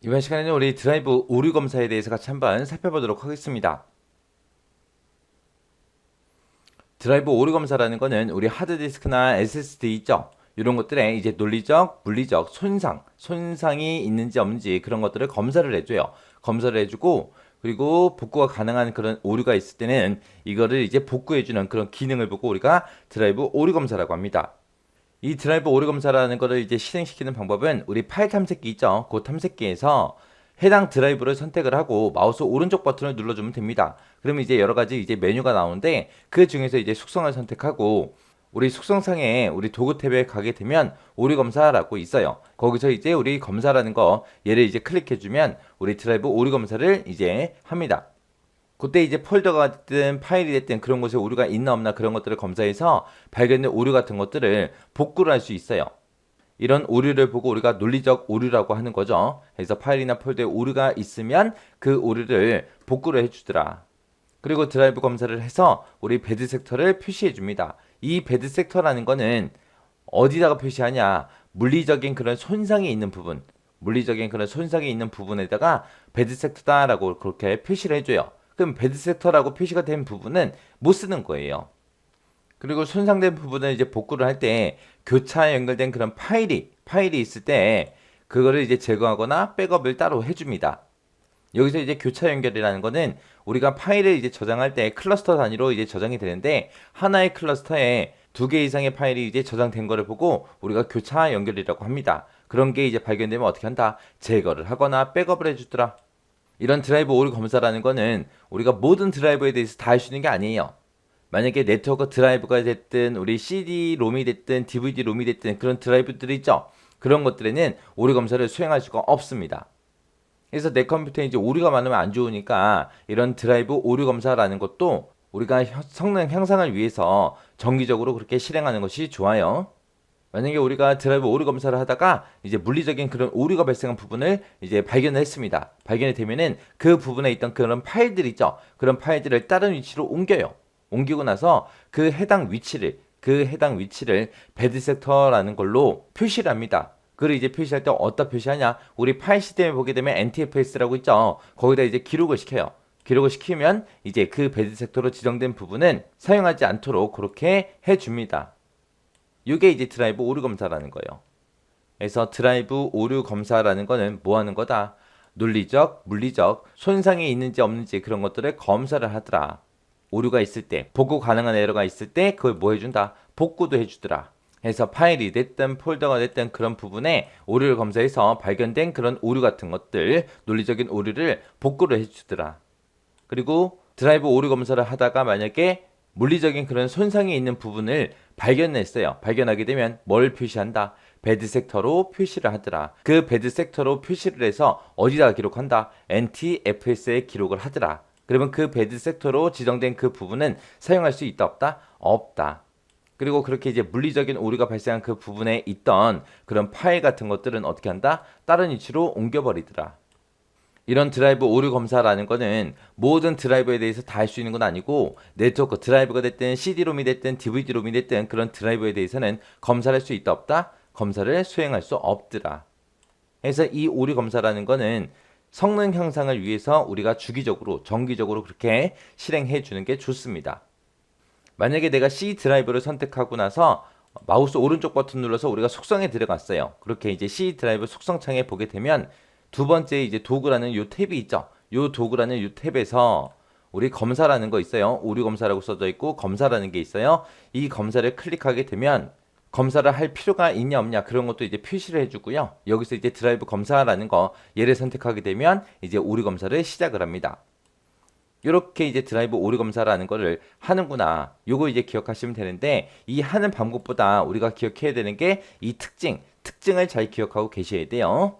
이번 시간에는 우리 드라이브 오류 검사에 대해서 같이 한번 살펴보도록 하겠습니다. 드라이브 오류 검사라는 거는 우리 하드디스크나 SSD 있죠? 이런 것들에 이제 논리적, 물리적 손상, 손상이 있는지 없는지 그런 것들을 검사를 해줘요. 검사를 해주고 그리고 복구가 가능한 그런 오류가 있을 때는 이거를 이제 복구해주는 그런 기능을 보고 우리가 드라이브 오류 검사라고 합니다. 이 드라이브 오류 검사라는 거를 이제 실행시키는 방법은 우리 파일 탐색기 있죠? 그 탐색기에서 해당 드라이브를 선택을 하고 마우스 오른쪽 버튼을 눌러주면 됩니다. 그러면 이제 여러 가지 이제 메뉴가 나오는데 그 중에서 이제 숙성을 선택하고 우리 숙성상에 우리 도구 탭에 가게 되면 오류 검사라고 있어요. 거기서 이제 우리 검사라는 거 얘를 이제 클릭해주면 우리 드라이브 오류 검사를 이제 합니다. 그때 이제 폴더가 됐든 파일이 됐든 그런 곳에 오류가 있나 없나 그런 것들을 검사해서 발견된 오류 같은 것들을 복구를 할 수 있어요. 이런 오류를 보고 우리가 논리적 오류라고 하는 거죠. 그래서 파일이나 폴더에 오류가 있으면 그 오류를 복구를 해주더라. 그리고 드라이브 검사를 해서 우리 배드 섹터를 표시해 줍니다. 이 배드 섹터라는 거는 어디다가 표시하냐? 물리적인 그런 손상이 있는 부분, 물리적인 그런 손상이 있는 부분에다가 배드 섹터다라고 그렇게 표시를 해줘요. 그럼 배드 섹터라고 표시가 된 부분은 못 쓰는 거예요. 그리고 손상된 부분을 이제 복구를 할 때 교차에 연결된 그런 파일이 파일이 있을 때 그거를 이제 제거하거나 백업을 따로 해줍니다. 여기서 이제 교차 연결이라는 거는 우리가 파일을 이제 저장할 때 클러스터 단위로 이제 저장이 되는데 하나의 클러스터에 두 개 이상의 파일이 이제 저장된 거를 보고 우리가 교차 연결이라고 합니다. 그런 게 이제 발견되면 어떻게 한다? 제거를 하거나 백업을 해주더라. 이런 드라이브 오류 검사라는 거는 우리가 모든 드라이브에 대해서 다 할 수 있는 게 아니에요. 만약에 네트워크 드라이브가 됐든 우리 CD 롬이 됐든 DVD 롬이 됐든 그런 드라이브들이 있죠. 그런 것들에는 오류 검사를 수행할 수가 없습니다. 그래서 내 컴퓨터에 이제 오류가 많으면 안 좋으니까 이런 드라이브 오류 검사라는 것도 우리가 혀- 성능 향상을 위해서 정기적으로 그렇게 실행하는 것이 좋아요. 만약에 우리가 드라이브 오류 검사를 하다가 이제 물리적인 그런 오류가 발생한 부분을 이제 발견을 했습니다. 발견이 되면은 그 부분에 있던 그런 파일들 있죠. 그런 파일들을 다른 위치로 옮겨요. 옮기고 나서 그 해당 위치를 그 해당 위치를 배드 섹터라는 걸로 표시를 합니다. 그걸 이제 표시할 때 어디다 표시하냐? 우리 파일 시스템에 보게 되면 NTFS라고 있죠. 거기다 이제 기록을 시켜요. 기록을 시키면 이제 그 배드 섹터로 지정된 부분은 사용하지 않도록 그렇게 해줍니다. 이게 이제 드라이브 오류 검사라는 거예요. 그래서 드라이브 오류 검사라는 거는 뭐 하는 거다? 논리적, 물리적, 손상이 있는지 없는지 그런 것들을 검사를 하더라. 오류가 있을 때, 복구 가능한 에러가 있을 때 그걸 뭐 해준다? 복구도 해주더라. 해서 파일이 됐든 폴더가 됐든 그런 부분에 오류를 검사해서 발견된 그런 오류 같은 것들, 논리적인 오류를 복구를 해주더라. 그리고 드라이브 오류 검사를 하다가 만약에 물리적인 그런 손상이 있는 부분을 발견했어요. 발견하게 되면 뭘 표시한다? 배드 섹터로 표시를 하더라. 그 배드 섹터로 표시를 해서 어디다 기록한다? NTFS에 기록을 하더라. 그러면 그 배드 섹터로 지정된 그 부분은 사용할 수 있다 없다? 없다. 그리고 그렇게 이제 물리적인 오류가 발생한 그 부분에 있던 그런 파일 같은 것들은 어떻게 한다? 다른 위치로 옮겨버리더라. 이런 드라이브 오류 검사라는 거는 모든 드라이브에 대해서 다 할 수 있는 건 아니고 네트워크 드라이브가 됐든 CD롬이 됐든 DVD롬이 됐든 그런 드라이브에 대해서는 검사를 할 수 있다 없다? 검사를 수행할 수 없더라. 그래서 이 오류 검사라는 거는 성능 향상을 위해서 우리가 주기적으로 정기적으로 그렇게 실행해 주는 게 좋습니다. 만약에 내가 C 드라이브를 선택하고 나서 마우스 오른쪽 버튼 눌러서 우리가 속성에 들어갔어요. 그렇게 이제 C 드라이브 속성창에 보게 되면 두 번째 이제 도구라는 요 탭이 있죠. 요 도구라는 요 탭에서 우리 검사라는 거 있어요. 오류 검사라고 써져 있고 검사라는 게 있어요. 이 검사를 클릭하게 되면 검사를 할 필요가 있냐 없냐 그런 것도 이제 표시를 해주고요. 여기서 이제 드라이브 검사라는 거 얘를 선택하게 되면 이제 오류 검사를 시작을 합니다. 이렇게 이제 드라이브 오류 검사라는 거를 하는구나. 요거 이제 기억하시면 되는데 이 하는 방법보다 우리가 기억해야 되는 게 이 특징, 특징을 잘 기억하고 계셔야 돼요.